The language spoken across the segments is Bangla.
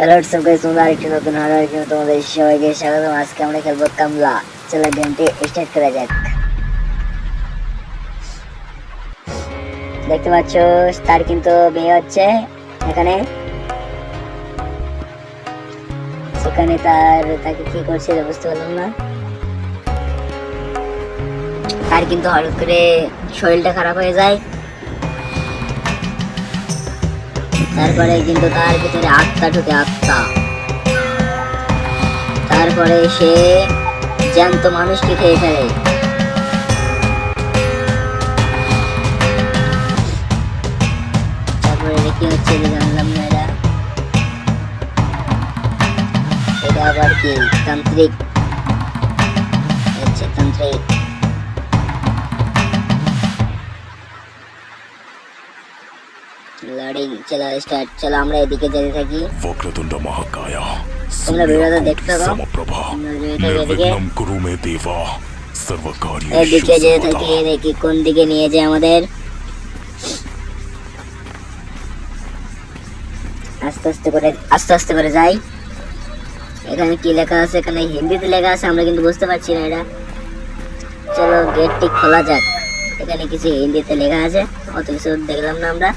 হ্যালো সব গাইস তোমরা আরেকটি নতুন হার জন্য তোমাদের সবাইকে স্বাগতম। আজকে আমরা খেলব কামলা। চলো গেমটি স্টার্ট করা যাক। দেখতে পাচ্ছ তার কিন্তু বিয়ে হচ্ছে এখানে। সেখানে তার, তাকে কি করছে বুঝতে পারলাম না। তার কিন্তু হঠাৎ করে শরীরটা খারাপ হয়ে যায়। তারপরে কিন্তু তার ভিতরে আত্মা ঢুকে আত্মা। তারপরে সে জ্যান্ত মানুষকে খেয়ে ফেলে। তারপরে কি হচ্ছে জানলাম না এটা। আবার কি? তান্ত্রিক। হচ্ছে তান্ত্রিক। গাড়ি চলে স্টার্ট চলো আমরা এদিকে যেতে থাকি। বক্রতুণ্ড মহাকায় তোমরা ভিডিওটা দেখতে পাবো সমপ্রভা নির্বিঘ্নম কুরু মে দেবা সর্বকার্য এদিকে যেতে থাকি দেখি কোন দিকে নিয়ে যায় আমাদের। আস্তে আস্তে করে আস্তে আস্তে করে যাই। এখানে কি লেখা আছে? এখানে হিন্দিতে লেখা আছে আমরা কিন্তু বুঝতে পারছি না এটা। চলো গেটটি খোলা যাক। এখানে কিছু হিন্দিতে লেখা আছে অত কিছু দেখলাম না আমরা।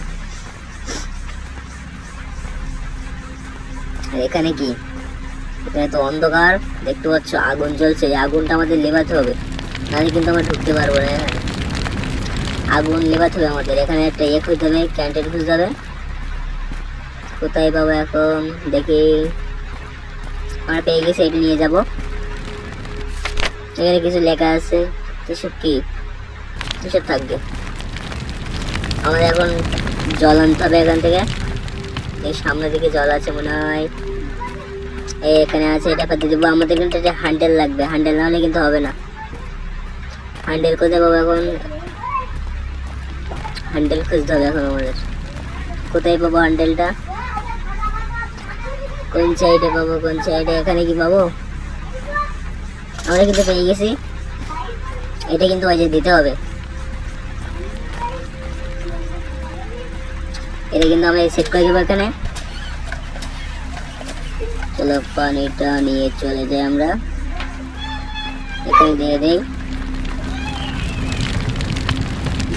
এখানে কি? এখানে তো অন্ধকার, দেখতে পাচ্ছ আগুন জ্বলছে, এই আগুনটা আমাদের লেবাতে হবে। নাহলে কিন্তু আমরা ঢুকতে পারব না এখানে আগুন লেবাতে হবে আমাদের। এখানে একটা ইয়ে খুঁজতে হবে, ক্যান্টিন খুঁজতে হবে। কোথায় পাবো এখন? দেখি। আমরা পেয়ে গেছি, এটা নিয়ে যাব। এখানে কিছু লেখা আছে, এসব কি? এসব থাকবে। আমাদের এখন জল আনতে হবে এখান থেকে। এই সামনের দিকে জল আছে মনে হয়। এখানে আছে, এটা পাতে দেবো। আমাদের কিন্তু একটা হ্যান্ডেল লাগবে। হ্যান্ডেল না হলে কিন্তু হবে না। হ্যান্ডেল কোথায় পাবো এখন। হ্যান্ডেল খুঁজতে হবে এখন আমাদের। কোথায় পাবো হ্যান্ডেলটা কোন সাইডে পাবো, কোন সাইডে এখানে কি পাবো? আমরা কিন্তু পেয়ে গেছি। এটা কিন্তু ওই যে দিতে হবে। এটা কিন্তু আমরা সেট করে দেবো এখানে। চলো পানিটা নিয়ে চলে যাই আমরা। এখানে দিয়ে দেই।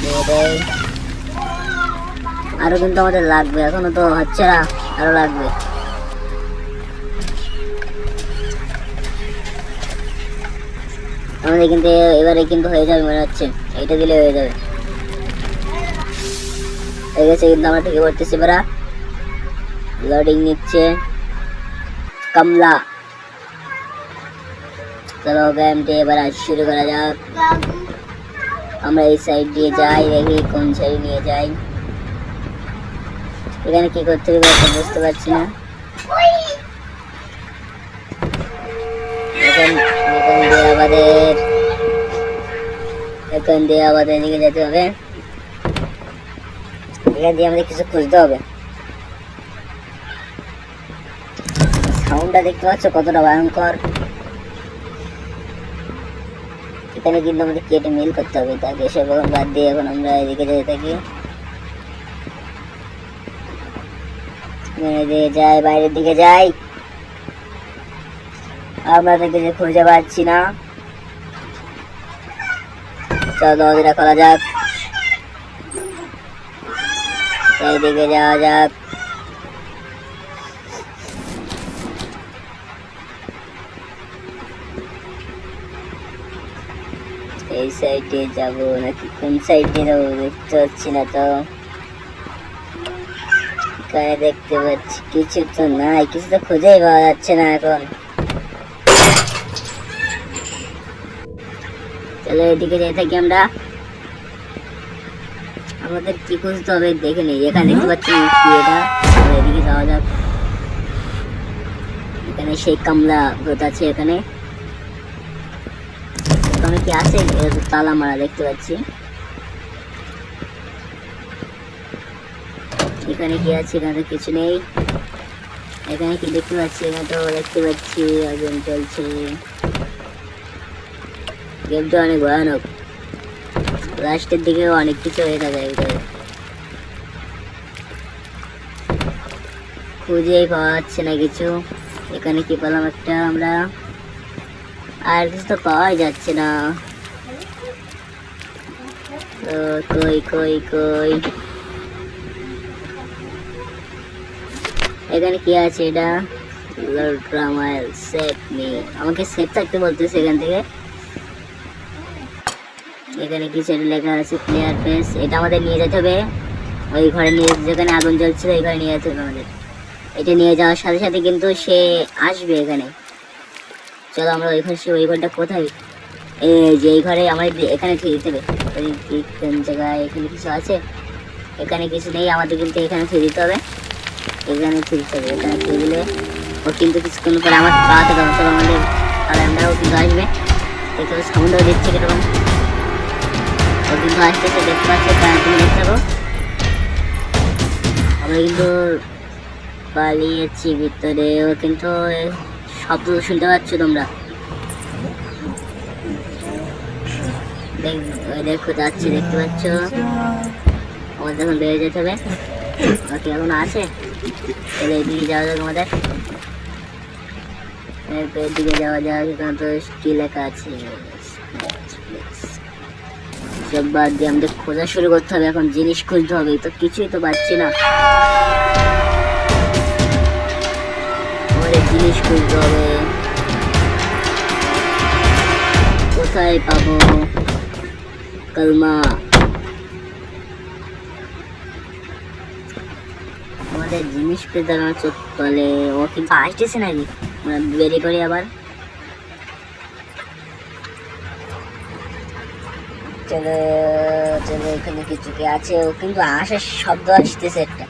দিয়ে দেই। আরও কিন্তু আমাদের লাগবে, এখনও তো হচ্ছে না, আরও লাগবে। আমাদের কিন্তু এবারে কিন্তু হয়ে যাবে মনে হচ্ছে, এইটা দিলে হয়ে যাবে। হয়ে গেছে কিন্তু আমরা ঢুকে পড়তেছি এবার লোডিং নিচ্ছে। কমলা চলো গেমটি এবার আজ শুরু করা যাক আমরা এই সাইড দিয়ে যাই দেখি কোন সাইড নিয়ে যাই এখানে কি করতে হবে এটা বুঝতে পারছি না এখান এখান দিয়ে আমাদের এখান দিয়ে আমাদের এদিকে যেতে হবে এখান দিয়ে আমাদের কিছু খুঁজতে হবে সাউন্ডটা দেখতে পাচ্ছ কতটা ভয়ঙ্কর। এখানে কিন্তু আমাদের কেটে মিল করতে হবে তাকে এখন বাদ দিয়ে এখন আমরা এদিকে যেতে থাকি। এদিকে যাই, বাইরের দিকে যাই। আমরা তাকে যে খুঁজে পাচ্ছি না। চলো খোলা যাক। এইদিকে যাওয়া যাক। এই সাইডে যাব নাকি কোন সাইডে যাব দেখতে পাচ্ছি না তো এখানে দেখতে পাচ্ছি কিছু তো নাই কিছু তো খুঁজেই পাওয়া যাচ্ছে না এখন চলো এদিকে যেতে থাকি আমরা আমাদের কি খুঁজতে হবে দেখে নেই এখানে দেখতে পাচ্ছি এটা এদিকে যাওয়া যাক এখানে সেই কামলা ভূত আছে এখানে। কি আছে তালা মারা দেখতে পাচ্ছি। এখানে কি আছে? এখানে কিছু নেই। এখানে কি দেখতে পাচ্ছি? এখানে তো দেখতে পাচ্ছি, আগুন চলছে গেমটা অনেক ভয়ানক। লাস্টের দিকে অনেক কিছু হয়ে থাকে ভিতরে। খুঁজেই পাওয়া যাচ্ছে না কিছু। এখানে কি পেলাম একটা আমরা? আর কিছু তো পাওয়াই যাচ্ছে না। কই কই কই। এখানে কি আছে এটা? লর্ড্রামাইল সেভ মি আমাকে সেভ থাকতে বলতেছে এখান থেকে। এখানে কিছু একটা লেখা আছে? প্লেয়ার পেস এটা আমাদের নিয়ে যেতে হবে। ওই ঘরে নিয়ে যেখানে আগুন জ্বলছিল, ওই ঘরে নিয়ে যেতে হবে আমাদের। এটা নিয়ে যাওয়ার সাথে সাথে কিন্তু সে আসবে এখানে। চলো আমরা ওই ঘরে সে ওই ঘরটা কোথায়? এই যে এই ঘরে আমার এখানে ঠিক দিতে হবে। জায়গায় এখানে কিছু আছে? এখানে কিছু নেই, আমাদের কিন্তু এখানে ঠিক দিতে হবে। এখানে ঠিক দিতে হবে, এখানে ঠিক দিলে ও কিন্তু কিছুক্ষণ পরে আমার পাওয়াতে হবে চলো আমাদের তাহলে আমরাও কিন্তু আসবে। দেখতে সাউন্ডও দিচ্ছে কীরকম। ও কিন্তু আসতেছে, দেখতে পাচ্ছি তারা তুমি দেখতে পাবো। আমরা কিন্তু পালিয়েছি, ভিতরে ও কিন্তু শব্দ শুনতে পাচ্ছ তোমরা? দেখ- যাচ্ছি, দেখতে পাচ্ছ? আমাদের এখন বেড়ে যেতে হবে। বাকি এখন আছে? তাহলে এদিকে যাওয়া যাক আমাদের। এদিকে যাওয়া যাক, এখানে তো কি লেখা আছে? সব বাদ দিয়ে আমাদের খোঁজা শুরু করতে হবে, এখন জিনিস খুঁজতে হবে, তো কিছুই তো পাচ্ছি না। জিনিস খুঁজতে হবে। কোথায় পাবো? কলমা। আমাদের জিনিস পেতে আমার চোখ তলে। ও কিন্তু আসতেছে নাকি? বেরিয়ে করি আবার। চলো চলো, এখানে কিছু কি আছে? ও কিন্তু আসার শব্দ আসতেছে একটা।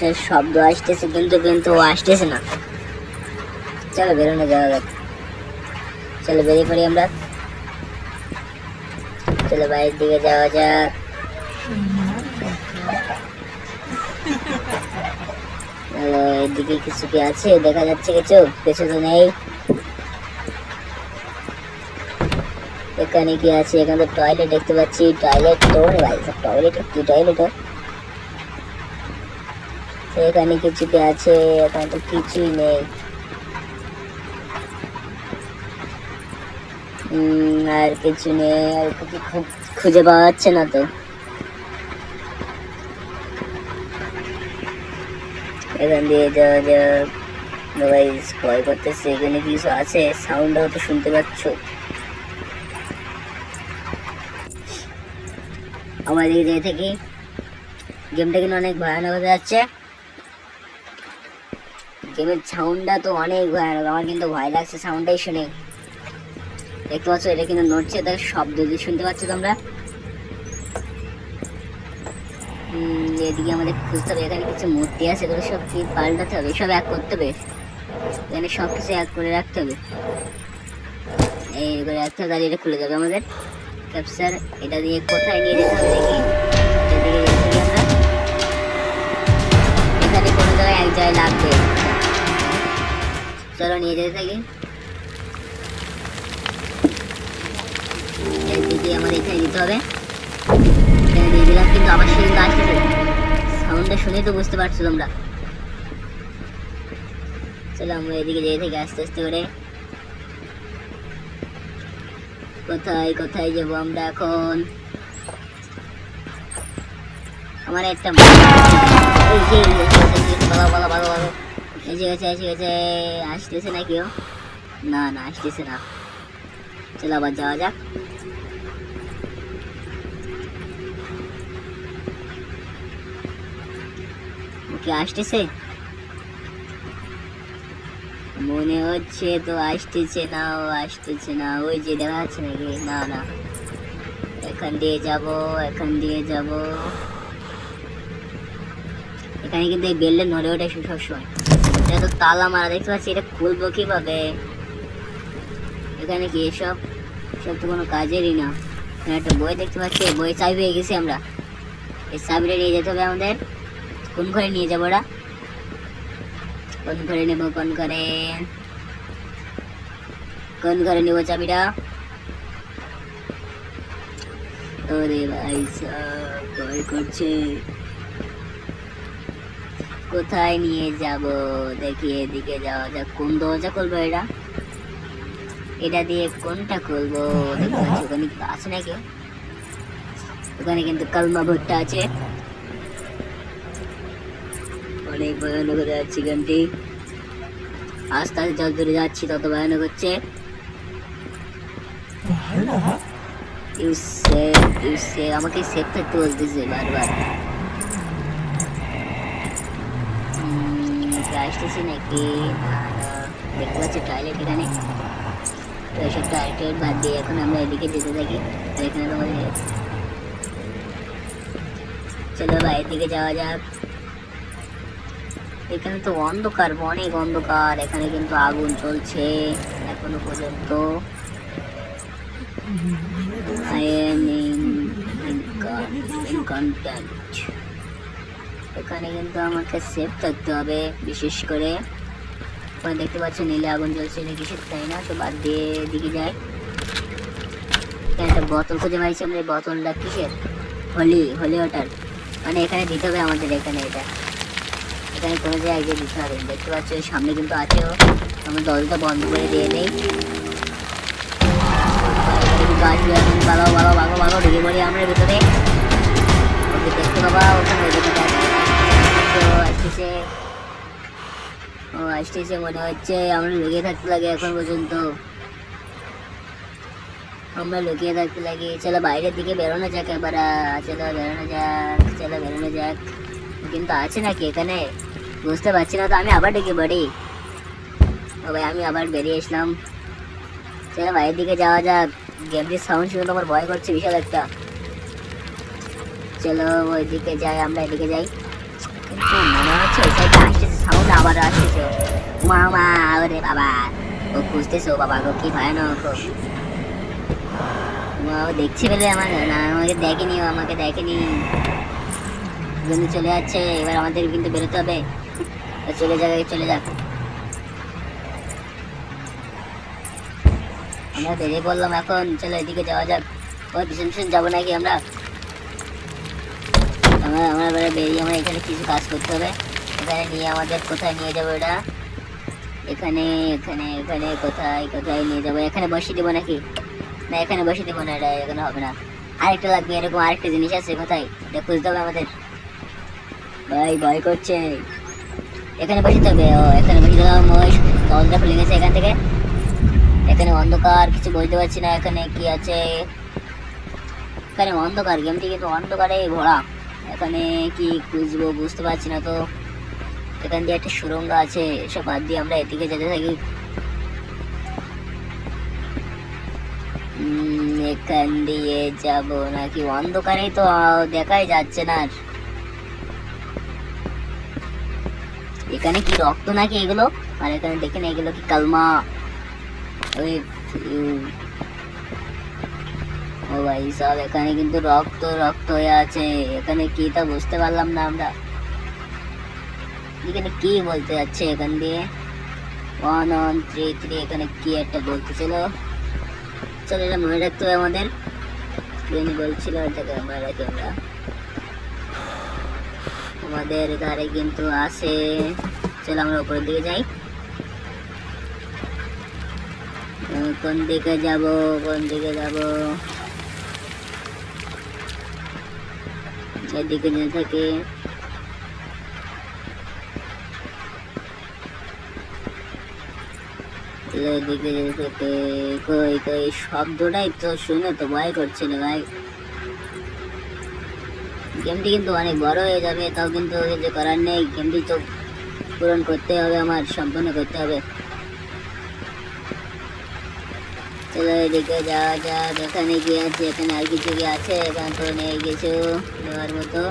আসার শব্দ আসতেছে, কিন্তু কিন্তু ও আসতেছে না। চলো বেরোনো যাওয়া যাক। চলো বেরিয়ে পড়ি আমরা। চলো বাইরের দিকে যাওয়া যাক। এদিকে কিছু কি আছে? দেখা যাচ্ছে কিছু। কিছু তো নেই। এখানে কি আছে? এখানে টয়লেট দেখতে পাচ্ছি। টয়লেট তো টয়লেট কি টয়লেট এখানে কিছু আছে? এখানে তো কিছুই নেই। আর কিছু নেই। আর কিছু খু- খুঁজে পাওয়া যাচ্ছে না তো। এখান দিয়ে যাওয়া যাক। সবাই ভয় করতেছে। এখানে কিছু আছে? সাউন্ডও তো শুনতে পাচ্ছ। আমার দিকে থাকি গেমটা কিন্তু অনেক ভয়ানক হয়ে যাচ্ছে। গেমের সাউন্ডটা তো অনেক ভয়ানক। আমার কিন্তু ভয় লাগছে সাউন্ডটাই শুনে। দেখতে পাচ্ছ, এটা কিন্তু নড়ছে, তার শব্দ দিয়ে শুনতে পাচ্ছ তোমরা? এদিকে আমাদের খুঁজতে হবে, এখানে কিছু মূর্তি আছে, এগুলো সব কি পাল্টাতে হবে? সব এক করতে হবে? এখানে সব কিছু এক করে রাখতে হবে? এই করে রাখতে হবে এটা খুলে যাবে আমাদের। ক্যাপচার এটা দিয়ে কোথায় নিয়ে যেতে হবে দেখি? এদিকে আমরা। এখানে কোনো জায়গায় এক জায়গায় লাগবে। চলো নিয়ে যেতে থাকি আমাদের এখানে দিতে হবে এখানে দিয়ে দিলাম কিন্তু আবার সেই আসতেছে সাউন্ডটা শুনেই তো বুঝতে পারছ তোমরা চলো আমরা এদিকে যেতে থেকে আস্তে আস্তে করে কোথায় কোথায় যাব আমরা এখন আমার একটা এই যে এই যে, এই আসতেছে না কেউ না না আসতেছে না চলো আবার যাওয়া যাক ওকে আসতেছে মনে হচ্ছে তো আসতেছে না ও আসতেছে না ওই যে দেখা যাচ্ছে নাকি না না এখান দিয়ে যাব এখান দিয়ে যাব এখানে কিন্তু এই বেললে নড়ে ওঠে সবসময় তালা মারা, দেখতে পাচ্ছি এটা খুলবো কীভাবে? এখানে কি এসব? সব তো কোনো কাজেরই না। এখানে একটা বই দেখতে পাচ্ছি বই চাবি পেয়ে গেছি আমরা। এই চাবিটা নিয়ে যেতে হবে আমাদের। কোন ঘরে নিয়ে যাব ওরা? কোন ঘরে নেব, কোন ঘরে? কোন ঘরে নেব চাবিটা? ওরে ভাই, সাব করছে কোথায় নিয়ে যাব? দেখি এদিকে যাওয়া যাক। কোন দরজা খুলবো এটা? এটা দিয়ে কোনটা খুলবো? দেখতে পাচ্ছি ওখানে আছে নাকি? ওখানে কিন্তু কালমা ভুট্টা আছে। অনেক ভয়ানক হয়ে যাচ্ছে গানটি। আস্তে আস্তে যত দূরে যাচ্ছি তত ভয়ানক হচ্ছে। ইউ সেভ ইউ সেভ আমাকে সেভ থাকতে বলতেছে বারবার উম, কি আসতেছি নাকি? দেখতে পাচ্ছি টয়লেট এখানে। তো এসব টয়লেট বাদ দিয়ে এখন আমরা এদিকে যেতে থাকি। আর এখানে তোমাদের চলো বাইরের দিকে যাওয়া যাক। এখানে তো অন্ধকার অনেক অন্ধকার। এখানে কিন্তু আগুন চলছে এখনও পর্যন্ত। I am in, in, in contact. এখানে কিন্তু আমাকে সেফ থাকতে হবে বিশেষ করে ওখানে দেখতে পাচ্ছি নীলে আগুন জ্বলছে এটা কিসের তাই না তো বাদ দিয়ে দিকে যায় একটা বোতল খুঁজে পাইছি আমরা এই বোতলটা কিসের হোলি হোলি ওয়াটার মানে এখানে দিতে হবে আমাদের এখানে এটা এখানে কোনো জায়গায় গিয়ে দিতে হবে দেখতে পাচ্ছি সামনে কিন্তু আছেও আমরা দরজাটা বন্ধ করে দিয়ে নেই এখন বাগাও বাগাও বাগাও বাগাও ঢুকে পড়ি আমরা ভিতরে দেখতে পাবা ওখানে আসতেছে ও আসতেছে মনে হচ্ছে আমরা লুকিয়ে থাকতে লাগে এখন পর্যন্ত। আমরা লুকিয়ে থাকতে লাগি। চলো বাইরের দিকে বেরোনো যাক এবার চলো বেরোনো যাক, চলো বেরোনো যাক। কিন্তু আছে নাকি এখানে? বুঝতে পারছি না তো, আমি আবার ঢুকে পড়ি। ও ভাই, আমি আবার বেরিয়ে এসলাম। চলো বাইরের দিকে যাওয়া যাক। গেমটির সাউন্ড শুনে তো আমার ভয় করছে বিশাল একটা। চলো ওইদিকে যাই, আমরা এদিকে যাই। কিন্তু আসতেছে সাউন্ড আবার আসতেছে মা মা ওরে বাবা। ও খুঁজতেছে বাবা গো কি ভয়ানক, ও। দেখছে বলে আমার না, আমাকে দেখেনি, ও আমাকে দেখেনি। কিন্তু চলে যাচ্ছে, এবার আমাদের কিন্তু বেরোতে হবে। চলে যাক চলে যাক। আমরা বেরিয়ে পড়লাম এখন, চলো এদিকে যাওয়া যাক। ওই পিছন পিছন যাব নাকি আমরা? আমরা আমরা বেরিয়ে, আমরা এখানে কিছু কাজ করতে হবে। এখানে নিয়ে আমাদের কোথায় নিয়ে যাব এটা এখানে এখানে এখানে কোথায় কোথায় নিয়ে যাব এখানে বসিয়ে দেবো নাকি না এখানে বসিয়ে দেবো না এটা এখানে হবে না আরেকটা লাগবে এরকম আরেকটা জিনিস আছে কোথায় এটা খুঁজতে হবে আমাদের ভাই ভয় করছে এখানে বসিতে হবে ও এখানে বসিয়ে দিলাম ওই দরজা খুলে গেছে এখান থেকে এখানে অন্ধকার কিছু বলতে পারছি না এখানে কি আছে এখানে অন্ধকার গেমটি কিন্তু অন্ধকারে ভরা এখানে কি খুঁজবো বুঝতে পারছি না তো এখান দিয়ে একটা সুরঙ্গ আছে সব বাদ দিয়ে আমরা এদিকে যেতে থাকি। এখান দিয়ে যাব নাকি? অন্ধকারেই তো দেখাই যাচ্ছে না। এখানে কি রক্ত নাকি এগুলো? আর এখানে দেখেন, এগুলো কি কালমা? ওই ও ভাই সব এখানে কিন্তু রক্ত রক্ত হয়ে আছে। এখানে কি তা বুঝতে পারলাম না আমরা। এখানে কি বলতে যাচ্ছে এখান দিয়ে ওয়ান ওয়ান থ্রি থ্রি এখানে কি একটা বলতেছিল চলো এটা মনে রাখতে হবে আমাদের যিনি বলছিল এটাকে মনে রাখি আমরা আমাদের ধারে কিন্তু আছে চলো আমরা উপরের দিকে যাই কোন দিকে যাব কোন দিকে যাব এদিকে যেতে থাকি এদিকে যেতে থাকে কই কই শব্দটাই তো শুনে তো ভয় করছে না ভাই। গেমটি কিন্তু অনেক বড় হয়ে যাবে, তাও কিন্তু কিছু করার নেই, গেমটি তো পূরণ করতে হবে আমার, সম্পূর্ণ করতে হবে। চলো এদিকে যাওয়া কি আছে এখানে আর কিছু কি আছে? তো নেই কিছু মতো।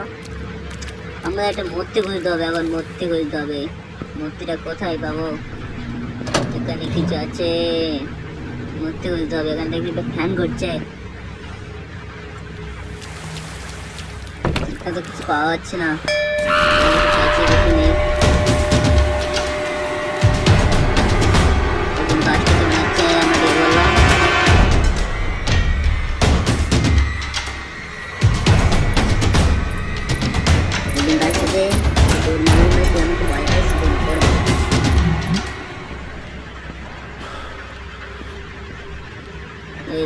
আমরা একটা মূর্তি খুঁজতে হবে, এখন মূর্তি খুঁজতে হবে। মূর্তিটা কোথায় পাবো? কিছু আছে মূর্তি খুঁজতে হবে। এখান থেকে একটা ফ্যান করছে এখানে তো কিছু পাওয়া যাচ্ছে না।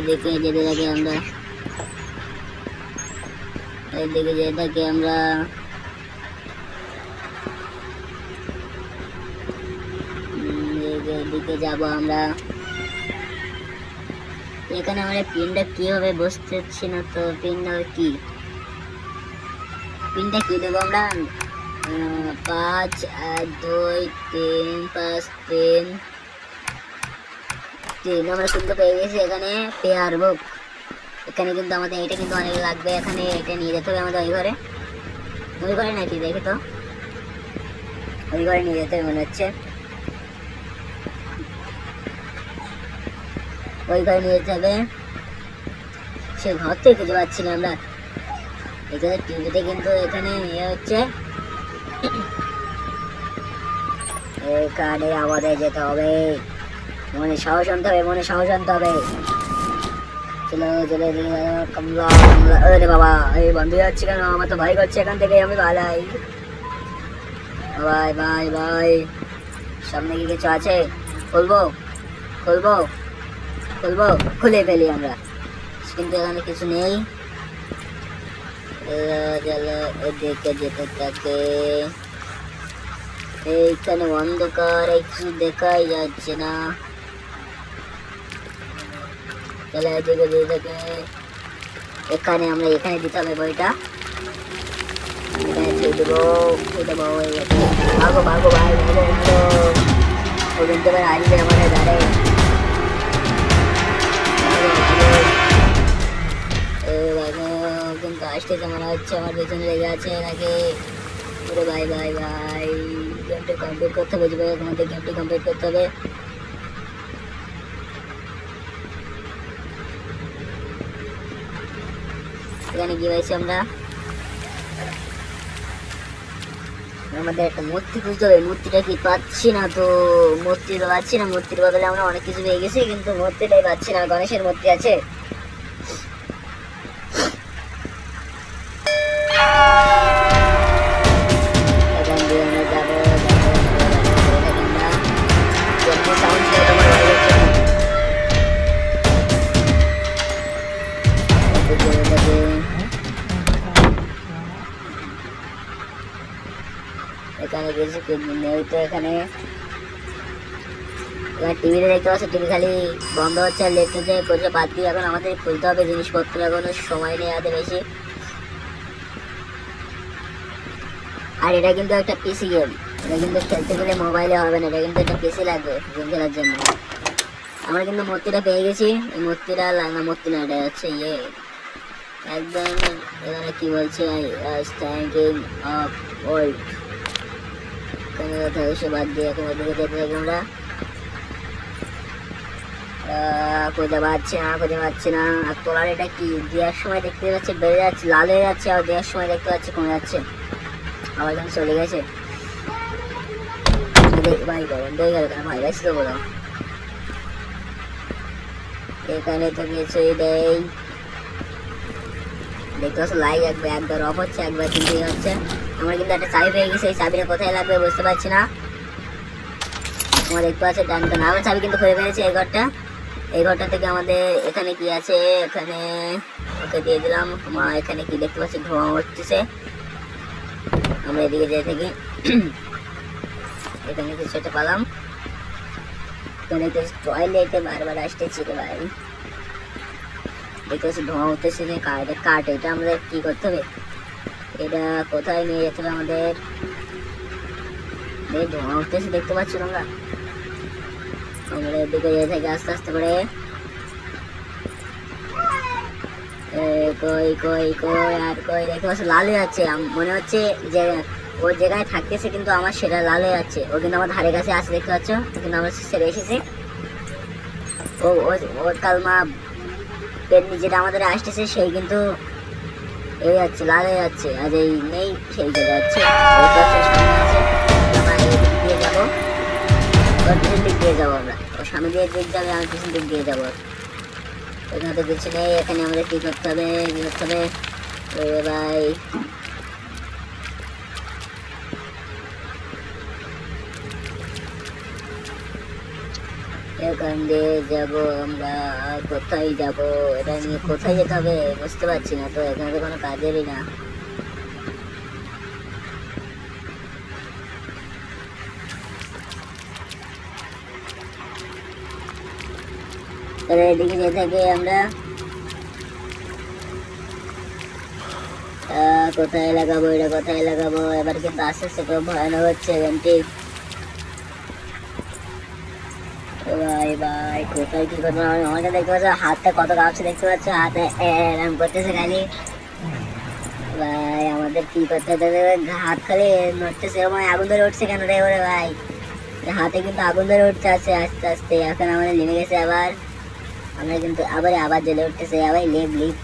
এইদিকে যেতে থাকি আমরা। এইদিকে যেতে থাকি আমরা। এদিকে যাব আমরা। এখানে আমরা পিনটা বসতে পারছি না তো? পিনটা কি? পিনটা কি দেবো আমরা? পাঁচ, এক, দুই, তিন, পাঁচ, তিন তিন আমরা কিন্তু পেয়ে গেছি এখানে পেয়ার বুক এখানে কিন্তু আমাদের এটা কিন্তু অনেক লাগবে। এখানে এটা নিয়ে যেতে হবে আমাদের ওই ঘরে ওই ঘরে নাকি? দেখি তো। ওই ঘরে নিয়ে যেতে হবে মনে হচ্ছে। ওই ঘরে নিয়ে যেতে হবে। সে ঘর থেকে খুঁজে পাচ্ছি না আমরা। এখানে টিভিতে কিন্তু এখানে ইয়ে হচ্ছে। এখানে আমাদের যেতে হবে। মনে সাহস আনতে হবে মনে সাহস আনতে হবে। কমলা বাবা, এই আমার তো করছে এখান থেকে, আমি ভাই ভাই ভাই সামনে কি কিছু আছে? খুলবো খুলবো খুলবো, খুলে ফেলি আমরা। এখানে কিছু নেই। এদিকে যেতে থাকে। এইখানে অন্ধকার কিছু দেখাই যাচ্ছে না। চলো এদিকে যেতে থাকে এখানে আমরা এখানে দিতে হবে বইটা। এখানে। ভাগো ভাই, ভাগো ভাগো। আসবে আমাদের ধারে হচ্ছে আমার পেছনে লেগে আছে নাকি? ওরে ভাই ভাই ভাই গেমটা কমপ্লিট করতে হবে তোমাদের গেমটি কমপ্লিট করতে হবে। এখানে গিয়েছি আমরা। আমাদের একটা মূর্তি খুঁজতে হবে। মূর্তিটা কি পাচ্ছি না? তো মূর্তি পাচ্ছি না। মূর্তির বদলে আমরা অনেক কিছু পেয়ে গেছি, কিন্তু মূর্তিটাই পাচ্ছি না। গণেশের মূর্তি আছে। তো এখানে এবার টিভিতে দেখতে পাচ্ছি টিভি খালি বন্ধ হচ্ছে আর হচ্ছে করছে বাদ দিয়ে এখন আমাদের খুলতে হবে জিনিসপত্র, এখনও সময় নেই হাতে বেশি। আর এটা কিন্তু একটা পিসি গেম এটা কিন্তু খেলতে গেলে মোবাইলে হবে না, এটা কিন্তু একটা পিসি লাগবে গেম খেলার জন্য। আমরা কিন্তু মূর্তিটা পেয়ে গেছি, এই মূর্তিটা লা- না, মূর্তি না, এটা হচ্ছে ইয়ে। একদম এখানে কি বলছে স্ট্যান্ডিং অফ ওল্ড এখানে কথা এসে বাদ দিয়ে ওদিকে যেতে থাকি আমরা আহ, খুঁজে না খুঁজে পাচ্ছি না আর তোলার এটা কি দেওয়ার সময় দেখতে পাচ্ছি বেড়ে যাচ্ছে লাল হয়ে যাচ্ছে আর দেওয়ার সময় দেখতে পাচ্ছি কমে যাচ্ছে আবার যখন চলে গেছে ভাই গরম হয়ে গেল কেন ভাই গেছে তো বলো এখানে তো কিছুই নেই দেখতে পাচ্ছ লাইট একবার একবার অফ হচ্ছে, একবার কিন্তু হচ্ছে। আমরা কিন্তু একটা চাবি পেয়ে গেছি, এই চাবিটা কোথায় লাগবে বুঝতে পারছি না। তোমার দেখতে পাচ্ছ, ডান কানে আমার চাবি কিন্তু খুলে ফেলেছি এই ঘরটা। এই ঘরটা থেকে আমাদের এখানে কি আছে? এখানে ওকে দিয়ে দিলাম। মা, এখানে কি দেখতে পাচ্ছি? ধোঁয়া উঠতেছে। আমরা এদিকে যেতে থাকি এখানে কিছু একটা পেলাম। এখানে টয়লেটে বারবার আসতেছি ভাই। দেখতে ধোঁয়া উঠতেছে যে কাঠ কাঠ এটা আমাদের কি করতে হবে? এটা কোথায় নিয়ে যেতে হবে আমাদের? এই ধোঁয়া উঠতেছে, দেখতে পাচ্ছ তোমরা? আমরা এদিকে যেতে থাকি আস্তে আস্তে করে। কই কই কই, আর কই? দেখতে পাচ্ছ, লাল হয়ে যাচ্ছে মনে হচ্ছে যে ও জায়গায় থাকতেছে, কিন্তু আমার সেটা লাল হয়ে যাচ্ছে ও কিন্তু আমার ধারে কাছে আছে, দেখতে পাচ্ছ? কিন্তু আমার সেরে এসেছে। ও- ওর কালমা পেট যেটা আমাদের আসতেছে, সেই কিন্তু এই যাচ্ছে, লাল যাচ্ছে। আর এই নেই, সেই চলে যাচ্ছে। আমরা দিয়ে যাব। ওর দিক দিয়ে যাব আমরা। ও সামনে দিয়ে দিক যাবে, আমি পিছন দিক দিয়ে যাব। এখানে তো কিছু নেই, এখানে আমাদের কি করতে হবে, কি করতে হবে? ভাই এখান দিয়ে যাব, আমরা কোথায় যাব? এটা নিয়ে কোথায় যেতে হবে? বুঝতে পারছি না তো, এখানে তো কোনো কাজেরই না। এদিকে যেতে থাকি আমরা। কোথায় লাগাবো, এটা কোথায় লাগাবো? এবার কিন্তু আস্তে আস্তে খুব ভয়ানক হচ্ছে গেমটি ও ভাই ভাই কোথায় কি করব আমি দেখতে পাচ্ছ, হাতটা কত কাঁপছে দেখতে পাচ্ছ? হাতে এরম করতেছে খালি। ভাই, আমাদের কি করতে হবে? হাত খালি নড়তেছে। এরকম আগুন ধরে উঠছে কেন রে ওরে হাতে কিন্তু আগুন ধরে উঠতে আছে আস্তে আস্তে। এখন আমাদের নেমে গেছে আবার। আমরা কিন্তু আবার আবার জ্বলে উঠতেছে। আবার লিপ লিপ।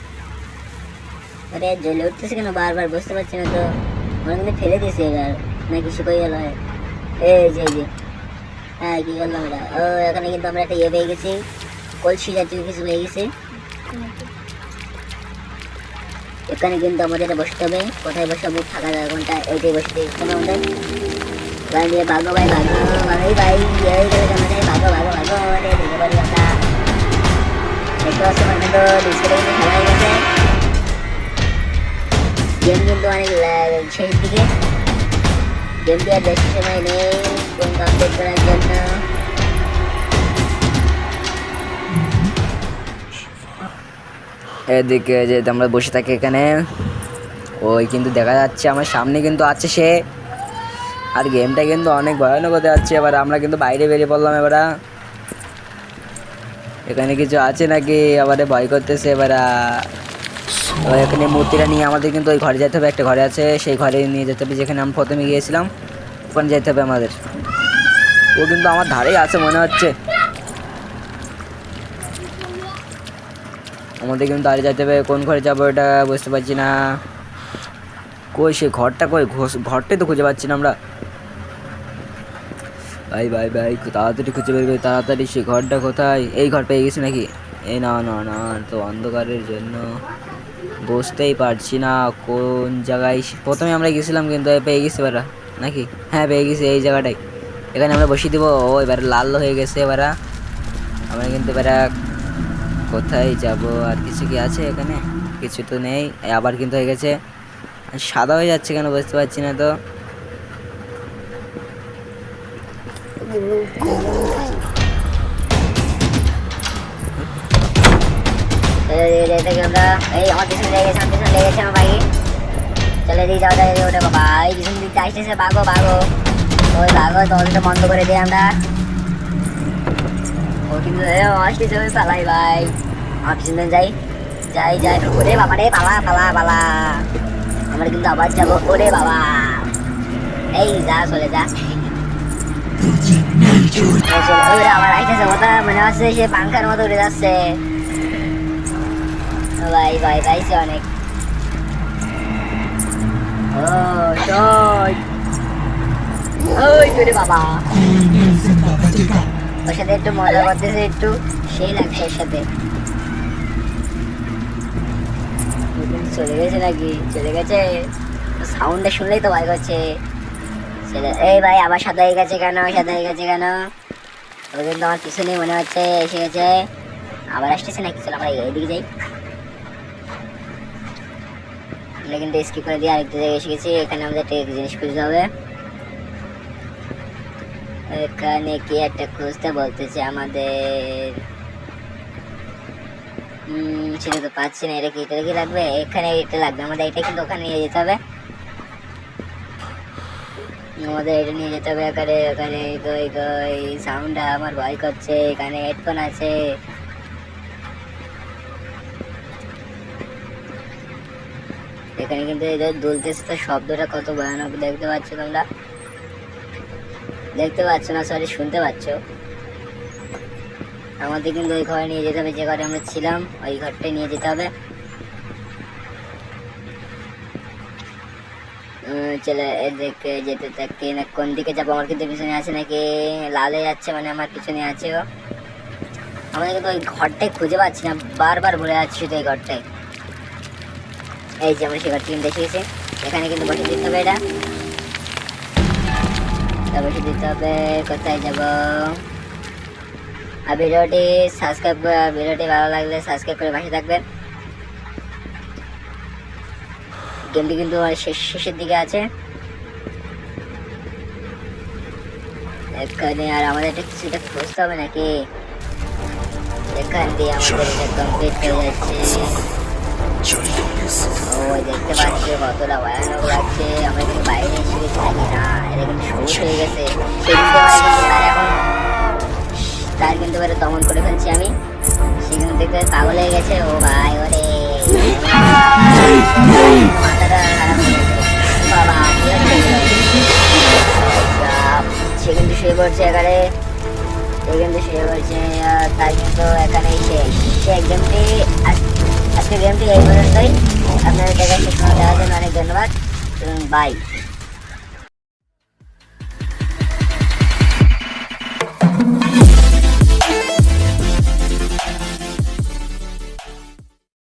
আরে, জ্বলে উঠতেছে কেন? বারবার, বুঝতে পারছি না তো। আমরা কিন্তু ফেলে দিয়েছি এবার। না কিছু কই গেল এই যে যে। হ্যাঁ কি করলাম এটা? ও, এখানে কিন্তু আমরা একটা ইয়ে পেয়ে গেছি। কলসি জাতীয় কিছু পেয়ে গেছি। এখানে কিন্তু আমাদের বসতে হবে। কোথায় বসাবো ফাঁকা জায়গাটা এইটাই বসে দিই কোনো আমাদের। ভাই দিয়ে ভাগো, ভাই ভাগো ভাই ভাই, এই গেলে আমাদের ভাগো ভাগো ভাগো রে দেখতে পারি আমরা। দেখতে পাচ্ছি মানে তো ডিসপ্লে কিন্তু খেলা হয়ে গেছে। গেম কিন্তু অনেক শেষ দিকে। গেমটি আর বেশি সময় নেই। কোন কমপ্লিট করার জন্য এদিকে যে আমরা বসে থাকি এখানে, ওই কিন্তু দেখা যাচ্ছে আমার সামনে কিন্তু আছে সে। আর গেমটা কিন্তু অনেক ভয়ানক হতে যাচ্ছে, এবার আমরা কিন্তু বাইরে বেরিয়ে পড়লাম এবার। এখানে কিছু আছে নাকি? আবার ভয় করতেছে এবার এখানে মূর্তিটা নিয়ে আমাদের কিন্তু ওই ঘরে যেতে হবে, একটা ঘরে আছে, সেই ঘরে নিয়ে যেতে হবে যেখানে আমি প্রথমে গিয়েছিলাম। ওখানে যেতে হবে আমাদের। ও কিন্তু আমার ধারেই আছে মনে হচ্ছে। আমাদের কিন্তু দাঁড়িয়ে যেতে হবে, কোন ঘরে যাব এটা বুঝতে পারছি না। কই সে ঘরটা কই? ঘরটাই তো খুঁজে পাচ্ছি না আমরা। ভাই ভাই ভাই তাড়াতাড়ি খুঁজে বের করি, তাড়াতাড়ি সে ঘরটা কোথায়? এই ঘর পেয়ে গেছি নাকি? এই না না না, তো অন্ধকারের জন্য বুঝতেই পারছি না কোন জায়গায় প্রথমে আমরা গেছিলাম কিন্তু পেয়ে গেছি এবার, নাকি? হ্যাঁ পেয়ে গেছি এই জায়গাটাই এখানে আমরা বসিয়ে দেবো। ও, এবার লাল হয়ে গেছে এবার। আমরা কিন্তু এবার কোথায় যাব? আর কিছু কি আছে এখানে? কিছু তো নেই। আবার কিন্তু হয়ে গেছে। সাদা হয়ে যাচ্ছে কেন বুঝতে পারছি না তো। চলে দিয়ে যাওয়া ওটা বাবা। এই ভাগো ওই ভাগো দরজাটা বন্ধ করে দিই আমরা ও কিন্তু আসতেছে ওই পালাই ভাই। আমার যাই যাই যাই। ওরে বাবা রে, পালা পালা পালা। আমরা কিন্তু আবার যাব। ওরে বাবা। এই, যা, চলে যা। আবার মনে হচ্ছে সে পাঙ্খার মতো উড়ে যাচ্ছে। ভাই ভাই পাইছে অনেক। ও ওই ওর সাথে একটু মজা করতেছে একটু, সেই লাগছে ওর সাথে চলে গেছে নাকি? চলে গেছে। সাউন্ডটা শুনলেই তো ভয় করছে। এই ভাই আবার সাদা হয়ে গেছে কেন? সাদা হয়ে গেছে কেন? ও কিন্তু আমার পিছনেই মনে হচ্ছে, এসে গেছে। আবার আসতেছে নাকি? চলো আমরা এইদিকে যাই। কিন্তু স্কিপ করে দিয়ে আরেকটা জায়গায় এসে গেছি। এখানে আমাদের একটা জিনিস খুঁজতে হবে। এখানে কি একটা খুঁজতে বলতেছে আমাদের? সেটা তো পাচ্ছি না। এটা কি এটা কি লাগবে? এখানে এটা লাগবে। আমাদের এটা কিন্তু ওখানে নিয়ে যেতে হবে। আমাদের এটা নিয়ে যেতে হবে এখানে এখানে গই গই সাউন্ডটা আমার ভয় করছে। এখানে হেডফোন আছে। এখানে কিন্তু যে দুলতেছে তো শব্দটা কত ভয়ানক দেখতে পাচ্ছ তোমরা। দেখতে পাচ্ছ না সরি শুনতে পাচ্ছ। আমাদের কিন্তু ওই ঘরে নিয়ে যেতে হবে, যে ঘরে আমরা ছিলাম, ওই ঘরটাই নিয়ে যেতে হবে। চলে, এদিকে যেতে থাকি না, কোন দিকে যাব? আমার কিন্তু পিছনে আছে নাকি? লালে যাচ্ছে মানে আমার পিছনে আছে ও। আমরা কিন্তু ওই ঘরটাই খুঁজে পাচ্ছি না, বারবার ভুলে যাচ্ছি শুধু এই ঘরটাই। এই যে, আমরা সে ঘরটি কিন্তু দেখে গেছি এখানে কিন্তু বসে দিতে হবে এটা। তবে দিতে হবে কোথায় যাব? আর ভিডিওটি সাবস্ক্রাইব ভিডিওটি ভালো লাগলে সাবস্ক্রাইব করে পাশে থাকবেন। গেমটি কিন্তু শেষ, শেষের দিকে আছে। এখানে আর আমাদের একটা কিছুটা খুঁজতে হবে নাকি? এখান দিয়ে আমাদের কমপ্লিট হয়ে যাচ্ছে। দেখতে পাচ্ছি কতটা ভয়ানক লাগছে আমরা কিন্তু বাইরে গেছি না এটা কিন্তু হয়ে গেছে তার কিন্তু এবারে দমন করে ফেলছি আমি সে কিন্তু দেখতে পাগল হয়ে গেছে ও ভাই ওরে মাথাটা খারাপ হয়ে গেছে সে কিন্তু শুয়ে পড়ছে এখানে সে কিন্তু শুয়ে পড়ছে তার কিন্তু এখানেই সে আজ- আজকে গেমটি এই পর্যন্তই। আপনাদের দেখার দেওয়ার জন্য অনেক ধন্যবাদ বাই